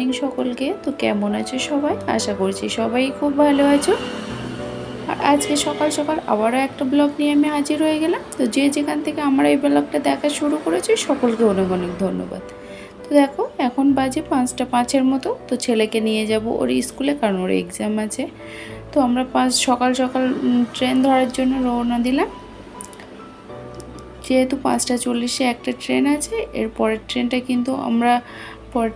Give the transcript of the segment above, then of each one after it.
Morning সকলকে। তো কেমন আছো সবাই? আশা করছি সবাই খুব ভালো আছো। আর আজকে সকাল সকাল আবারও একটা ব্লগ নিয়ে আমি হাজির হয়ে গেলাম। তো যে যেখান থেকে আমরা এই ব্লগটা দেখা শুরু করেছি, সকলকে অনেক অনেক ধন্যবাদ। তো দেখো, এখন বাজে পাঁচটা পাঁচের মতো। তো ছেলেকে নিয়ে যাব ওর স্কুলে, কারণ ওর এক্সাম আছে। তো আমরা পাঁচ, সকাল সকাল ট্রেন ধরার জন্য রওনা দিলাম। যেহেতু পাঁচটা চল্লিশে একটা ট্রেন আছে এর পরের ট্রেনটা কিন্তু আমরা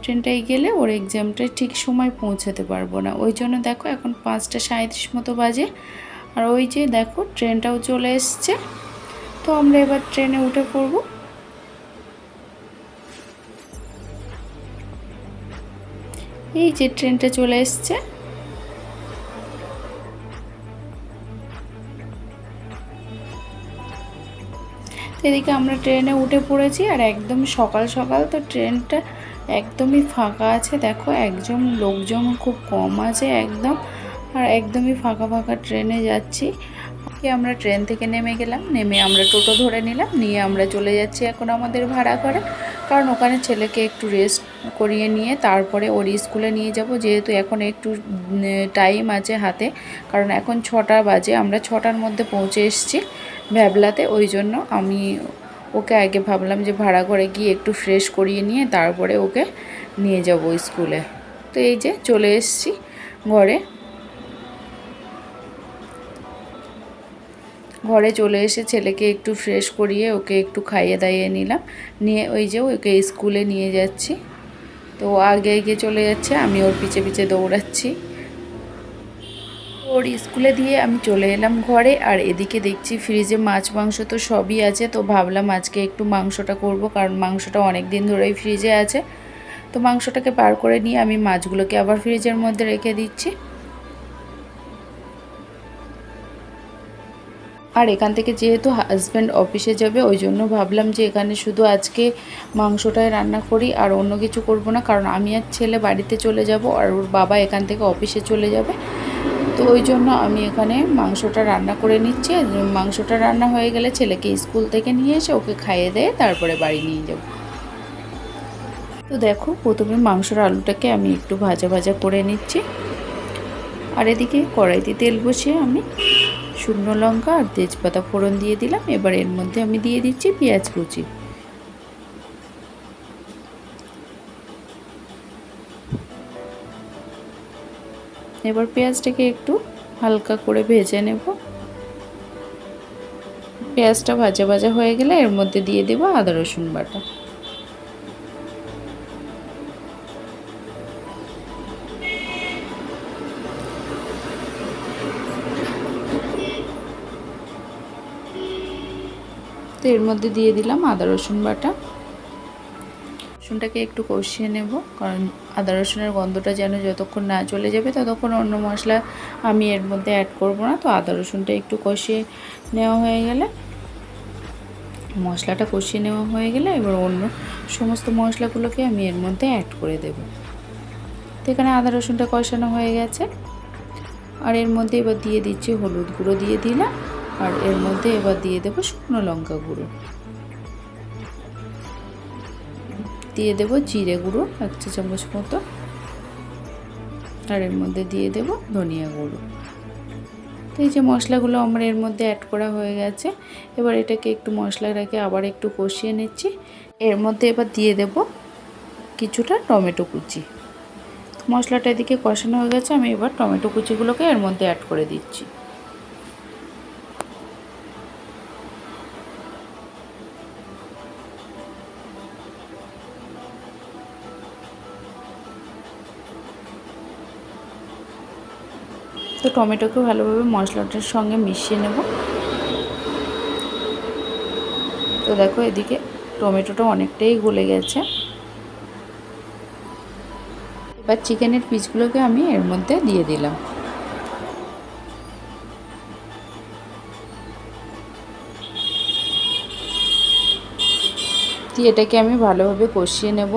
ট্রেনটায় গেলে ওর এক্সামটা ঠিক সময় পৌঁছাতে পারব না। ওই জন্য দেখো এখন পাঁচটা সাঁত্রিশ মতো বাজে। আর ওই যে দেখো ট্রেনটাও চলে এসছে। তো আমরা এবার ট্রেনে উঠে পড়ব। এই যে ট্রেনটা চলে এসছে। এদিকে আমরা ট্রেনে উঠে পড়েছি আর একদম সকাল সকাল তো ট্রেনটা একদমই ফাঁকা আছে। দেখো একজন লোকজন খুব কম আছে একদম। আর একদমই ফাঁকা ফাঁকা ট্রেনে যাচ্ছি। কি আমরা ট্রেন থেকে নেমে গেলাম। নেমে আমরা টোটো ধরে নিলাম। নিয়ে আমরা চলে যাচ্ছি এখন আমাদের ভাড়া করে কারণ ওখানে ছেলেকে একটু রেস্ট করিয়ে নিয়ে তারপরে ওর স্কুলে নিয়ে যাব। যেহেতু এখন একটু টাইম আছে হাতে। কারণ এখন ছটা বাজে। আমরা ছটার মধ্যে পৌঁছে এসেছি ভ্যাবলাতে। ওই জন্য আমি ওকে আগে ভাবলাম যে ভাড়া করে গিয়ে একটু ফ্রেশ করিয়ে নিয়ে তারপরে ওকে নিয়ে যাব স্কুলে তো এই যে চলে এসেছি ঘরে। ঘরে চলে এসে ছেলেকে একটু ফ্রেশ করিয়ে ওকে একটু খাইয়ে দাইয়ে নিলাম। নিয়ে ওই যে ওকে স্কুলে নিয়ে যাচ্ছি। তো আগে এগিয়ে চলে যাচ্ছে, আমি ওর পিছে পিছে দৌড়াচ্ছি। ওর স্কুলে দিয়ে আমি চলে এলাম ঘরে, আর এদিকে দেখছি ফ্রিজে মাছ মাংস তো সবই আছে, তো ভাবলাম আজকে একটু মাংসটা করব, কারণ মাংসটা অনেক দিন ধরেই ফ্রিজে আছে। তো মাংসটাকে পার করে নিয়ে আমি মাছগুলোকে আবার ফ্রিজের মধ্যে রেখে দিচ্ছি। আর এখান থেকে যেহেতু হাজব্যান্ড অফিসে যাবে, ওই জন্য ভাবলাম যে এখানে শুধু আজকে মাংসটাই রান্না করি, আর অন্য কিছু করব না, কারণ আমি আর ছেলে বাড়িতে চলে যাব, আর ওর বাবা এখান থেকে অফিসে চলে যাবে। তো ওই জন্য আমি এখানে মাংসটা রান্না করে নিচ্ছি। মাংসটা রান্না হয়ে গেলে ছেলেকে স্কুল থেকে নিয়ে এসে ওকে খাইয়ে দিয়ে তারপরে বাড়ি নিয়ে যাব। তো দেখো, প্রথমে মাংসর আলুটাকে আমি একটু ভাজা ভাজা করে নিচ্ছি। আর এদিকে কড়াইতে তেল বসিয়ে আমি শুকনো লঙ্কা আর তেজপাতা ফোড়ন দিয়ে দিলাম। এবার এর মধ্যে আমি দিয়ে দিচ্ছি পেঁয়াজ কুচি। এবার পেঁয়াজটাকে একটু হালকা করে ভেজে নেব। পেঁয়াজটা ভাজা ভাজা হয়ে গেলে এর মধ্যে দিয়ে দেব আদা, রসুন বাটা। তো এর মধ্যে দিয়ে দিলাম আদা, রসুন বাটা। রসুনটাকে একটু কষিয়ে নেব, কারণ আদা রসুনের গন্ধটা যেন যতক্ষণ না চলে যাবে, ততক্ষণ অন্য মশলা আমি এর মধ্যে অ্যাড করব না। তো আদা রসুনটা একটু কষিয়ে নেওয়া হয়ে গেলে, মশলাটা কষিয়ে নেওয়া হয়ে গেলে এবার অন্য সমস্ত মশলাগুলোকে আমি এর মধ্যে অ্যাড করে দেব। তো এখানে আদা রসুনটা কষানো হয়ে গেছে। আর এর মধ্যে এবার দিয়ে দিচ্ছি হলুদ গুঁড়ো দিয়ে দিলাম। আর এর মধ্যে এবার দিয়ে দেবো শুকনো লঙ্কা গুঁড়ো। দিয়ে দেব জিরে গুঁড়ো, এক চা চামচ মতো। আর এর মধ্যে দিয়ে দেব ধনিয়া গুঁড়ো। তো এই যে মশলাগুলো আমার এর মধ্যে অ্যাড করা হয়ে গেছে, এবার এটাকে একটু মশলাটাকে আবার একটু কষিয়ে নিচ্ছি। এর মধ্যে এবার দিয়ে দেব কিছুটা টমেটো কুচি। মশলাটা এদিকে কষানো হয়ে গেছে, আমি এবার টমেটো কুচিগুলোকে এর মধ্যে অ্যাড করে দিচ্ছি। তো টমেটোকে ভালোভাবে মশলাটার সঙ্গে মিশিয়ে নেব। তো দেখো এদিকে টমেটোটা অনেকটাই গলে গেছে। এবার চিকেনের পিসগুলোকে আমি এর মধ্যে দিয়ে দিলাম। দিয়ে এটাকে আমি ভালোভাবে কষিয়ে নেব।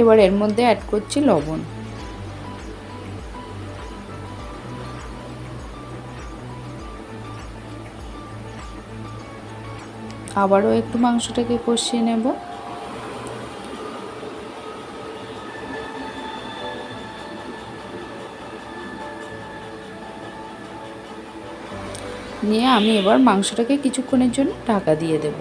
এবার এর মধ্যে অ্যাড করছি লবণ। আবারও একটু মাংসটাকে কষিয়ে নেব। নিয়ে আমি এবার মাংসটাকে কিছুক্ষণের জন্য ঢাকা দিয়ে দেব।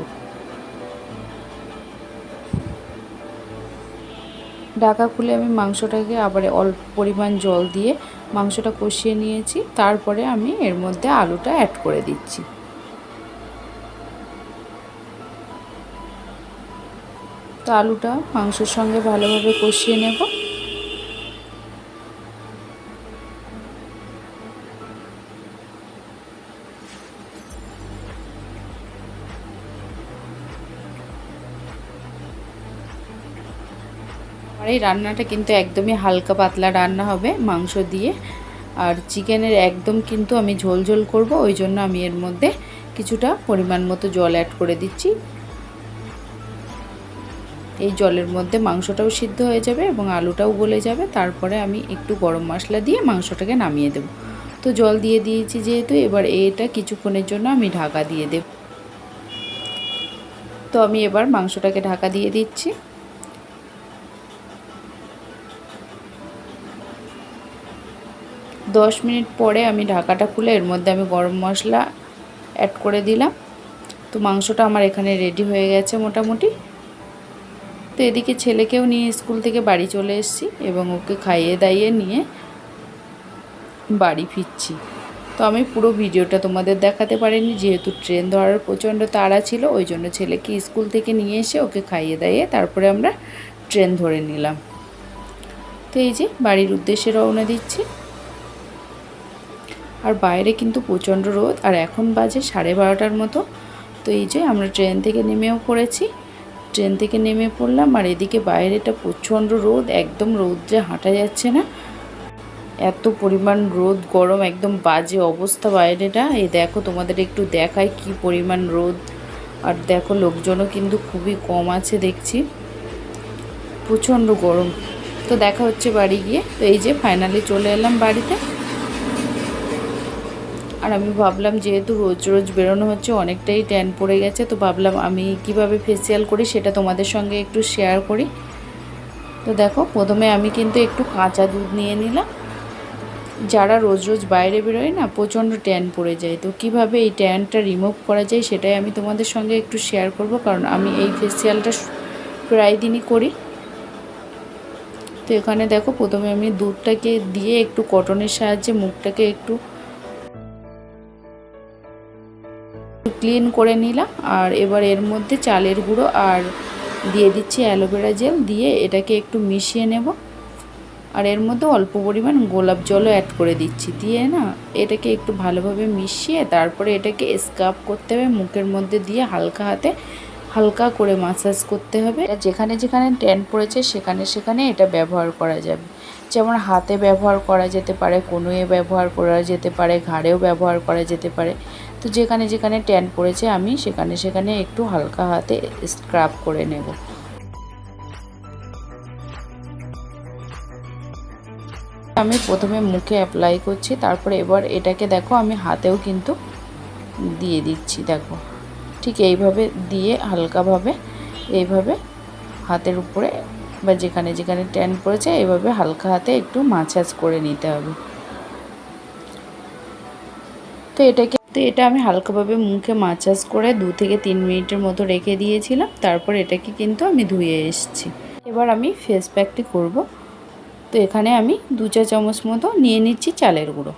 ঢাকা খুলে আমি মাংসটাকে আবার অল্প পরিমাণ জল দিয়ে মাংসটা কষিয়ে নিয়েছি। তারপরে আমি এর মধ্যে আলুটা অ্যাড করে দিচ্ছি। তো আলুটা মাংসের সঙ্গে ভালোভাবে কষিয়ে নেব। আর এই রান্নাটা কিন্তু একদমই হালকা পাতলা রান্না হবে, মাংস দিয়ে। আর চিকেনের একদম কিন্তু আমি ঝোল ঝোল করব, ওই জন্য আমি এর মধ্যে কিছুটা পরিমাণ মতো জল অ্যাড করে দিচ্ছি। এই জলের মধ্যে মাংসটাও সিদ্ধ হয়ে যাবে এবং আলুটাও গলে যাবে, তারপরে আমি একটু গরম মশলা দিয়ে মাংসটাকে নামিয়ে দেব। তো জল দিয়ে দিয়েছি যেহেতু, এবার এটা কিছুক্ষণের জন্য আমি ঢাকা দিয়ে দেব। তো আমি এবার মাংসটাকে ঢাকা দিয়ে দিচ্ছি। দশ মিনিট পরে আমি ঢাকাটা খুলে এর মধ্যে আমি গরম মশলা অ্যাড করে দিলাম। তো মাংসটা আমার এখানে রেডি হয়ে গেছে মোটামুটি। তো এদিকে ছেলেকেও নিয়ে স্কুল থেকে বাড়ি চলে এসেছি এবং ওকে খাইয়ে দাইয়ে নিয়ে বাড়ি ফিরছি। তো আমি পুরো ভিডিওটা তোমাদের দেখাতে পারিনি, যেহেতু ট্রেন ধরার প্রচণ্ড তাড়া ছিল, ওই জন্য ছেলেকে স্কুল থেকে নিয়ে এসে ওকে খাইয়ে দাইয়ে তারপরে আমরা ট্রেন ধরে নিলাম। তো এই যে বাড়ির উদ্দেশ্যে রওনা দিচ্ছি। আর বাইরে কিন্তু প্রচণ্ড রোদ, আর এখন বাজে সাড়ে বারোটার মতো। তো এই যে আমরা ট্রেন থেকে নেমেও পড়েছি। ট্রেন থেকে নেমে পড়লাম, আর এদিকে বাইরেটা প্রচণ্ড রোদ, একদম রোদ্রে হাঁটা যাচ্ছে না। এত পরিমাণ রোদ, গরম, একদম বাজে অবস্থা বাইরেটা। এই দেখো তোমাদের একটু দেখায় কি পরিমাণ রোদ। আর দেখো লোকজনও কিন্তু খুবই কম আছে, দেখছি। প্রচণ্ড গরম। তো দেখা হচ্ছে বাড়ি গিয়ে। তো এই যে ফাইনালি চলে এলাম বাড়িতে। আর আমি ভাবলাম যেহেতু রোজ রোজ বেরোনো হচ্ছে, অনেকটাই ট্যান পড়ে গেছে, তো ভাবলাম আমি কীভাবে ফেসিয়াল করি সেটা তোমাদের সঙ্গে একটু শেয়ার করি। তো দেখো, প্রথমে আমি কিন্তু একটু কাঁচা দুধ নিয়ে নিলাম। যারা রোজ রোজ বাইরে বেরোয় না, প্রচণ্ড ট্যান পড়ে যায়। তো কীভাবে এই ট্যানটা রিমুভ করা যায় সেটাই আমি তোমাদের সঙ্গে একটু শেয়ার করব, কারণ আমি এই ফেসিয়ালটা প্রায় দিনই করি। তো এখানে দেখো, প্রথমে আমি দুধটাকে দিয়ে একটু কটনের সাহায্যে মুখটাকে একটু ক্লিন করে নিলাম আর এবার এর মধ্যে চালের গুঁড়ো আর দিয়ে দিচ্ছি অ্যালোভেরা জেল দিয়ে এটাকে একটু মিশিয়ে নেব। আর এর মধ্যে অল্প পরিমাণ গোলাপ জলও অ্যাড করে দিচ্ছি। দিয়ে না এটাকে একটু ভালোভাবে মিশিয়ে তারপরে এটাকে স্কাপ করতে হবে। মুখের মধ্যে দিয়ে হালকা হাতে হালকা করে মাসাজ করতে হবে। যেখানে যেখানে ট্যান পড়েছে সেখানে সেখানে এটা ব্যবহার করা যাবে। যেমন হাতে ব্যবহার করা যেতে পারে কনুয়ে ব্যবহার করা যেতে পারে, ঘাড়েও ব্যবহার করা যেতে পারে। তো যেখানে যেখানে ট্যান পড়েছে আমি সেখানে সেখানে একটু হালকা হাতে স্ক্রাব করে নেব। আমি প্রথমে মুখে অ্যাপ্লাই করছি, তারপরে এবার এটাকে দেখো আমি হাতেও কিন্তু দিয়ে দিচ্ছি, দেখো। ঠিক এইভাবে দিয়ে হালকাভাবে, এইভাবে হাতের উপরে বা যেখানে যেখানে ট্যান পড়েছে এইভাবে হালকা হাতে একটু মাছাজ করে নিতে হবে। তো এটাকে তো এটা আমি হালকাভাবে মুখে মাছাজ করে দু থেকে তিন মিনিটের মতো রেখে দিয়েছিলাম। তারপর এটাকে কিন্তু আমি ধুয়ে এসছি। এবার আমি ফেস প্যাকটি করব। তো এখানে আমি দু চা চামচ মতো নিয়ে নিচ্ছি চালের গুঁড়ো।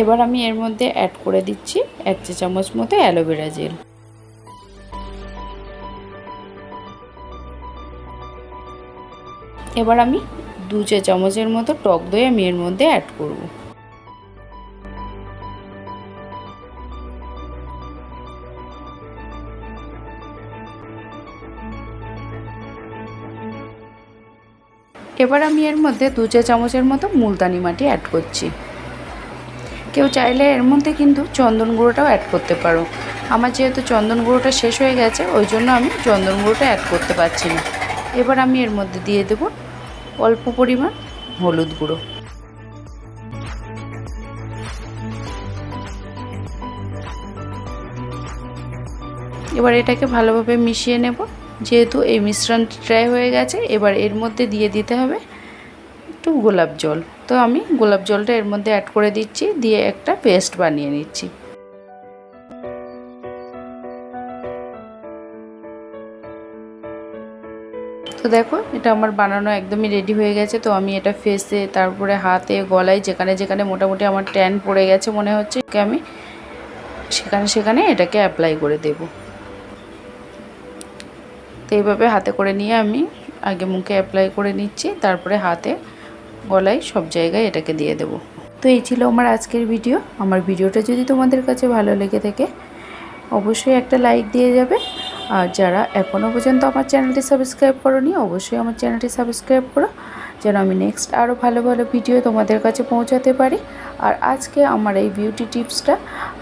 এবার আমি এর মধ্যে অ্যাড করে দিচ্ছি এক চা চামচ মতো অ্যালোভেরা জেল। এবার আমি দু চা চামচের মতো টক দই আমি এর মধ্যে অ্যাড করব। এবার আমি এর মধ্যে দু চা চামচের মতো মুলতানি মাটি অ্যাড করছি। কেউ চাইলে এর মধ্যে কিন্তু চন্দন গুঁড়োটাও অ্যাড করতে পারো। আমার যেহেতু চন্দন গুঁড়োটা শেষ হয়ে গেছে, ওই জন্য আমি চন্দন গুঁড়োটা অ্যাড করতে পারছি না। এবার আমি এর মধ্যে দিয়ে দেব অল্প পরিমাণ হলুদ গুঁড়ো। এবার এটাকে ভালোভাবে মিশিয়ে নেব। যেহেতু এই মিশ্রণ ড্রাই হয়ে গেছে, এবার এর মধ্যে দিয়ে দিতে হবে একটু গোলাপ জল। তো আমি গোলাপ জলটা এর মধ্যে অ্যাড করে দিচ্ছি, দিয়ে একটা পেস্ট বানিয়ে নিচ্ছি। তো দেখো, এটা আমার বানানো একদমই রেডি হয়ে গেছে। তো আমি এটা ফেসে তারপরে হাতে, গলায়, যেখানে যেখানে মোটামুটি আমার ট্যান পড়ে গেছে মনে হচ্ছে আমি সেখানে সেখানে এটাকে অ্যাপ্লাই করে দেব। তো এইভাবে হাতে করে নিয়ে আমি আগে মুখে অ্যাপ্লাই করে নিচ্ছি, তারপরে হাতে গলায় সব জায়গায় এটাকে দিয়ে দেব। তো এই ছিল আমার আজকের ভিডিও। আমার ভিডিওটা যদি তোমাদের কাছে ভালো লেগে থাকে, অবশ্যই একটা লাইক দিয়ে যাবে। আর যারা এখনও পর্যন্ত আমার চ্যানেলটি সাবস্ক্রাইব করনি, অবশ্যই আমার চ্যানেলটি সাবস্ক্রাইব করো, যেন আমি নেক্সট আরও ভালো ভালো ভিডিও তোমাদের কাছে পৌঁছাতে পারি। আর আজকে আমার এই বিউটি টিপসটা,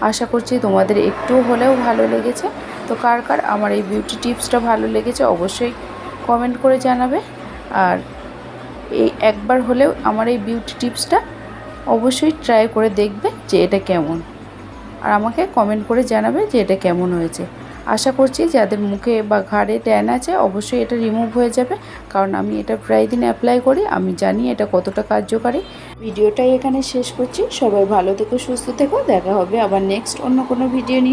আশা করছি তোমাদের একটু হলেও ভালো লেগেছে। তো কার কার আমার এই বিউটি টিপসটা ভালো লেগেছে, অবশ্যই কমেন্ট করে জানাবে। আর এই একবার হলেও আমার এই বিউটি টিপসটা অবশ্যই ট্রাই করে দেখবে যে এটা কেমন। আর আমাকে কমেন্ট করে জানাবে যে এটা কেমন হয়েছে। আশা করছি যাদের মুখে বা ঘাড়ে ট্যান আছে, অবশ্যই এটা রিমুভ হয়ে যাবে। কারণ আমি এটা প্রায় দিন অ্যাপ্লাই করি, আমি জানি এটা কতটা কার্যকারী। ভিডিওটাই এখানে শেষ করছি। সবাই ভালো থেকো, সুস্থ থেকো। দেখা হবে আবার নেক্সট অন্য কোনো ভিডিও নিয়ে।